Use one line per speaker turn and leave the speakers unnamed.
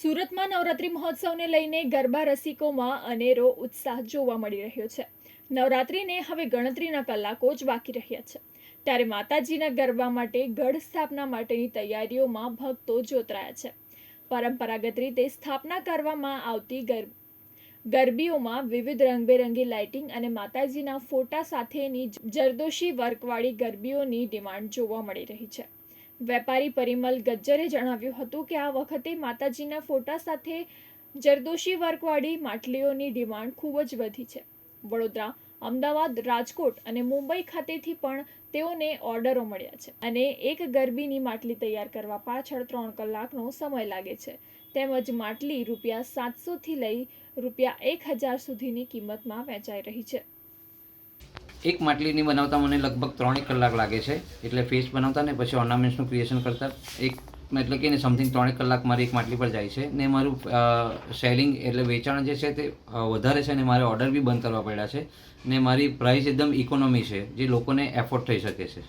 સુરતમાં નવરાત્રી મહોત્સવને લઈને ગરબા રસિકોમાં અનેરો ઉત્સાહ જોવા મળી રહ્યો છે. નવરાત્રીને હવે ગણતરીના કલાકો જ બાકી રહ્યા છે. ત્યારે માતાજીના ગરબા માટે ગઢ સ્થાપના માટેની તૈયારીઓમાં ભક્તો જોતરાયા છે. પરંપરાગત રીતે સ્થાપના કરવામાં આવતી ગર, ગરબીઓમાં વિવિધ રંગબેરંગી લાઇટિંગ અને માતાજીના ફોટા સાથેની જરદોશી વર્કવાળી ગરબીઓની ડિમાન્ડ જોવા મળી રહી છે. વેપારી પરિમલ ગજ્જરે જણાવ્યું હતું કે આ વખતે માતાજીના ફોટા સાથે જરદોશી વર્કવાળી માટલીઓની ડિમાન્ડ ખૂબ જ વધી છે. વડોદરા, અમદાવાદ, રાજકોટ અને મુંબઈ ખાતેથી પણ તેઓને ઓર્ડરો મળ્યા છે અને એક ગરબીની માટલી તૈયાર કરવા પાછળ ત્રણ કલાકનો સમય લાગે છે. તેમજ માટલી રૂપિયા સાતસોથી લઈ રૂપિયા એક હજાર સુધીની કિંમતમાં વેચાઈ રહી છે.
એક માટલીની બનાવતા મને લગભગ ત્રણેક કલાક લાગે છે. એટલે ફેસ બનાવતા ને પછી ઓર્નામેન્ટ્સનું ક્રિએશન કરતા એક એટલે કે સમથિંગ ત્રણેક કલાક મારી એક માટલી પર જાય છે. ને મારું સેલિંગ એટલે વેચાણ જે છે તે વધારે છે ને મારે ઓર્ડર બી બંધ કરવા પડ્યા છે. ને મારી પ્રાઇસ એકદમ ઇકોનોમી છે, જે લોકોને એફોર્ડ થઈ શકે છે.